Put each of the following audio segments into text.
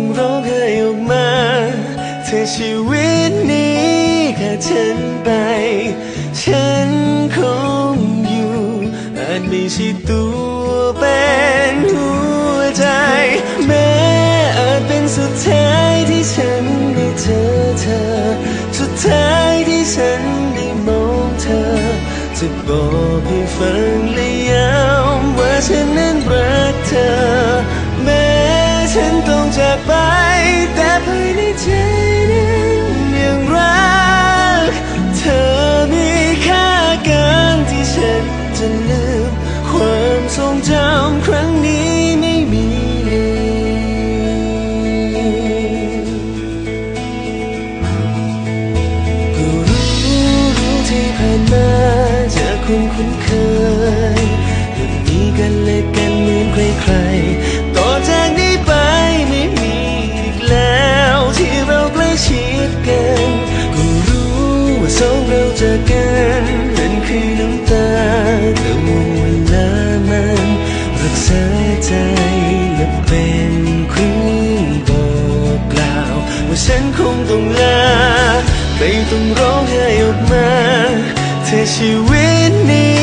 ง ธอชีวิตนี้แค่ฉันไป ฉันคงอยู่อาจไม่ใช่ตัวเป็นหัวใจ แม้อาจเป็นสุดท้ายที่ฉันได้เจอเธอ สุดท้ายที่ฉันได้มองเธอ จะบอกให้ฟังและย้ำว่าฉันนั้นรักเธอ แม้ฉันต้องจากไป จำครั้งนี้ไม่มีก็รู้รู้ที่ผ่านมาจากคนคุ้นเคยก็มีกันและกันเหมือนใครๆ ใจและเป็นครื่องบอกกล่าว ว่าฉันคงต้องลาไม่ต้องร้องไห้ออกมา เธอชีวิตนี้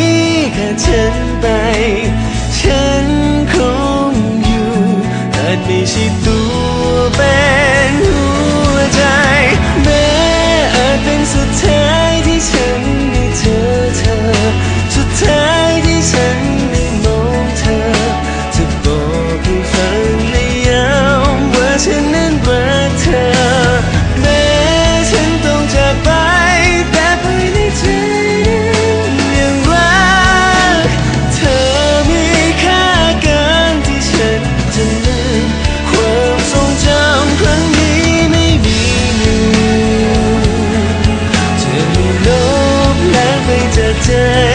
แค่ฉันไป ฉันคงอยู่อาจไม่ใช่ ล้าง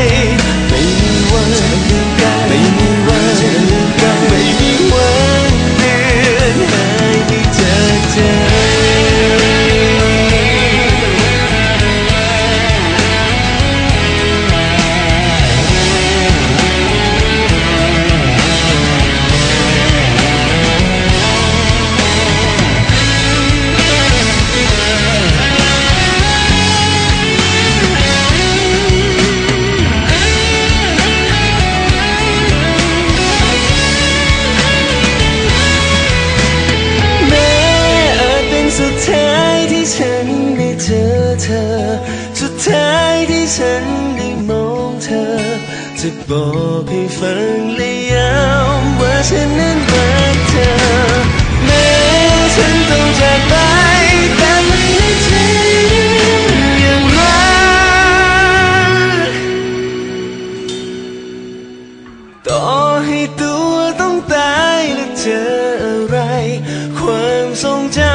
จะบอกให้ฟังเละย้ำว่าฉันนั้นรักเธอแม้ฉันต้องจากไปแต่ไม่ได้ใจยังรักต่อให้ตัวต้องตายและเจออะไร ความทรงจำ